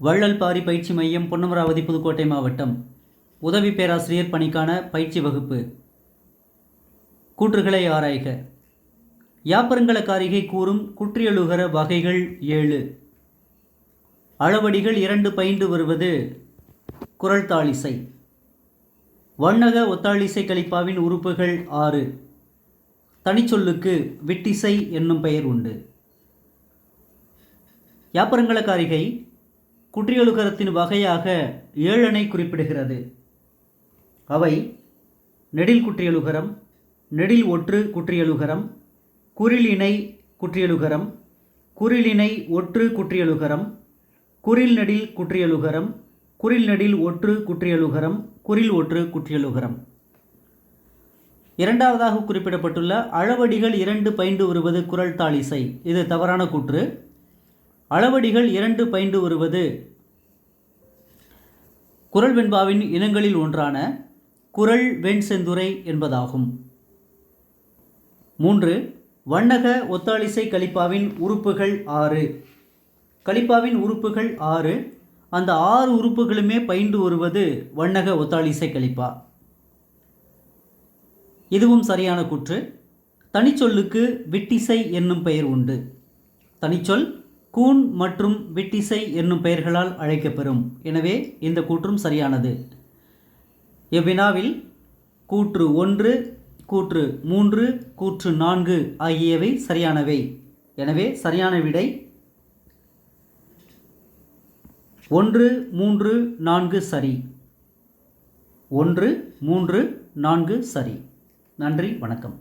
வள்ளல் பாரி பயிற்சி மையம் பொன்னமராவதி புதுக்கோட்டை மாவட்டம். உதவி பேராசிரியர் பணிக்கான பயிற்சி வகுப்பு. கூற்றுகளை ஆராய்க. யாப்பருங்கல காரிகை கூறும் குற்றியலுகர வகைகள் ஏழு. அளவடிகள் இரண்டு பயின்று வருவது குரல் தாளிசை. வண்ணக ஒத்தாளிசை கலிப்பாவின் உறுப்புகள் ஆறு. தனிச்சொல்லுக்கு விட்டிசை என்னும் பெயர் உண்டு. யாப்பருங்கல காரிகை குற்றியலுகரத்தின் வகையாக ஏழனை குறிப்பிடுகிறது. அவை நெடில் குற்றியலுகரம் நெடில் ஒற்று குற்றியலுகரம் குறிலிணை குற்றியலுகரம் குறிலிணை ஒற்று குற்றியலுகரம் குறில் நெடில் குற்றியலுகரம் குறில் நெடில் ஒற்று குற்றியலுகரம் குறில் ஒற்று குற்றியலுகரம் இரண்டாவதாக குறிப்பிடப்பட்டுள்ள அளவடிகள் இரண்டு பயின்று வருவது குரல் தாளிசை. இது தவறான கூற்று. அளவடிகள் இரண்டு பயின்று வருவது குரல் வெண்பாவின் இனங்களில் ஒன்றான குரல் வெண் செந்துரை என்பதாகும். மூன்று வண்ணக ஒத்தாளிசை கலிப்பாவின் உறுப்புகள் ஆறு. கலிப்பாவின் உறுப்புகள் ஆறு அந்த ஆறு உறுப்புகளுமே பயின்று வருவது வண்ணக ஒத்தாளிசை கலிப்பா. இதுவும் சரியான குற்று. தனிச்சொல்லுக்கு விட்டிசை என்னும் பெயர் உண்டு. தனிச்சொல் கூன் மற்றும் விட்டிசை என்னும் பெயர்களால் அழைக்கப்பெறும். எனவே இந்த கூற்றும் சரியானது. இவ்வினாவில் கூற்று ஒன்று கூற்று மூன்று கூற்று நான்கு ஆகியவை சரியானவை. எனவே சரியான விடை ஒன்று மூன்று நான்கு சரி. ஒன்று மூன்று நான்கு சரி. நன்றி வணக்கம்.